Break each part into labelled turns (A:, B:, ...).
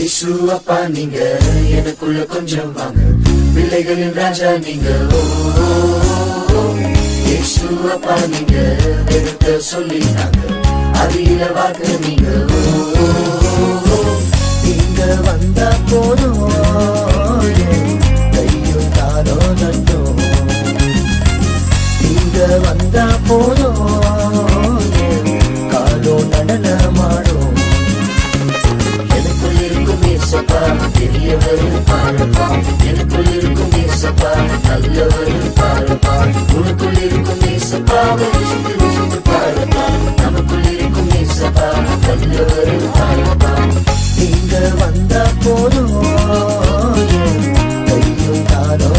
A: இயேசு அப்பா நீங்க. எனக்குள்ள கொஞ்சம் வாங்க. பிள்ளைகளின் ராஜா நீங்க. ஓ, அப்பா நீங்க. எடுத்த சொல்லினாங்க அதில வாக்கு நீங்க. ஓ,
B: நீங்க வந்தா போதும். என் கையும் தானோ நட்டும். நீங்க வந்தா போதும்.
A: நல்லவர் பாருப்பா உனக்குள் இருக்கும் ஏசப்பா ருசித்து ருசித்து பாருப்பா நமக்குள் இருக்கும் ஏசப்பா நல்லவர் பாருப்பா
B: நீங்க வந்தா போதும் கையும் தானோ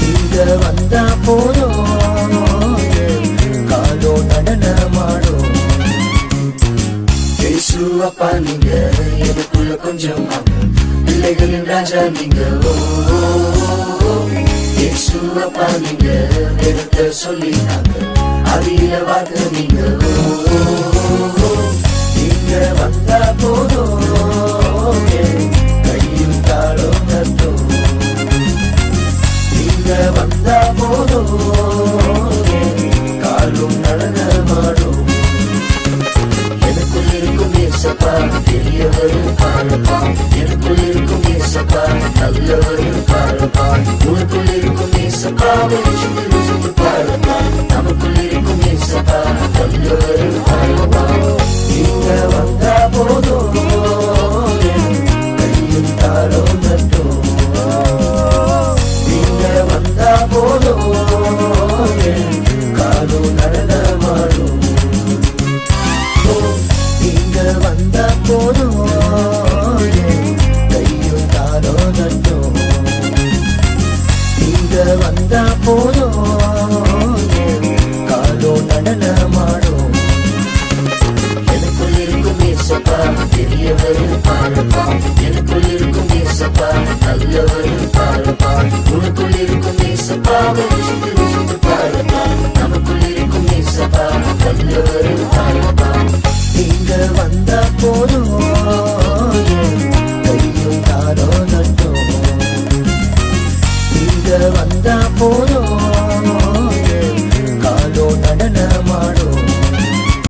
B: நீங்க வந்தா போதும் காலோ
A: நீங்க எனக்குள்ள கொஞ்சம் வாங்க பிள்ளைகளின் ராஜா நீங்க. ஓ, ஓ, ஓ. இயேசு அப்பா நீங்க. எடுத்த சொல்லிட்டாங்க அதில வாக்கு நீங்க.
B: நீங்க வந்தா போதும். என் கையும் தாளம் நட்டும் நீங்க வந்தா போதும். என் காலும் நடனமாடும்
A: எனக்குள் இருக்கும் ஏசப்பா பெரியவரும் பாருப்பா எனக்குள் இருக்கும் ஏசப்பா பாருப்பா உனக்குள் இருக்கும் ஏசப்பா நமக்குள் இருக்கும் ஏசப்பா நல்லவர் இருந்தா போதும். காலோ நடன மாடும் எனக்குள் இருக்கும் ஏசப்பா பெரியவரில் பாருப்பா. எனக்குள் இருக்கும் ஏசப்பா நல்லவரில் பாருப்பா. உனக்குள் இருக்கும் ஏசப்பா விசுந்து விசுந்து பாருப்பா. நமக்குள் இருக்கும் ஏசப்பா நல்லவரில் பாருப்பா. நீங்க வந்தா போதும்.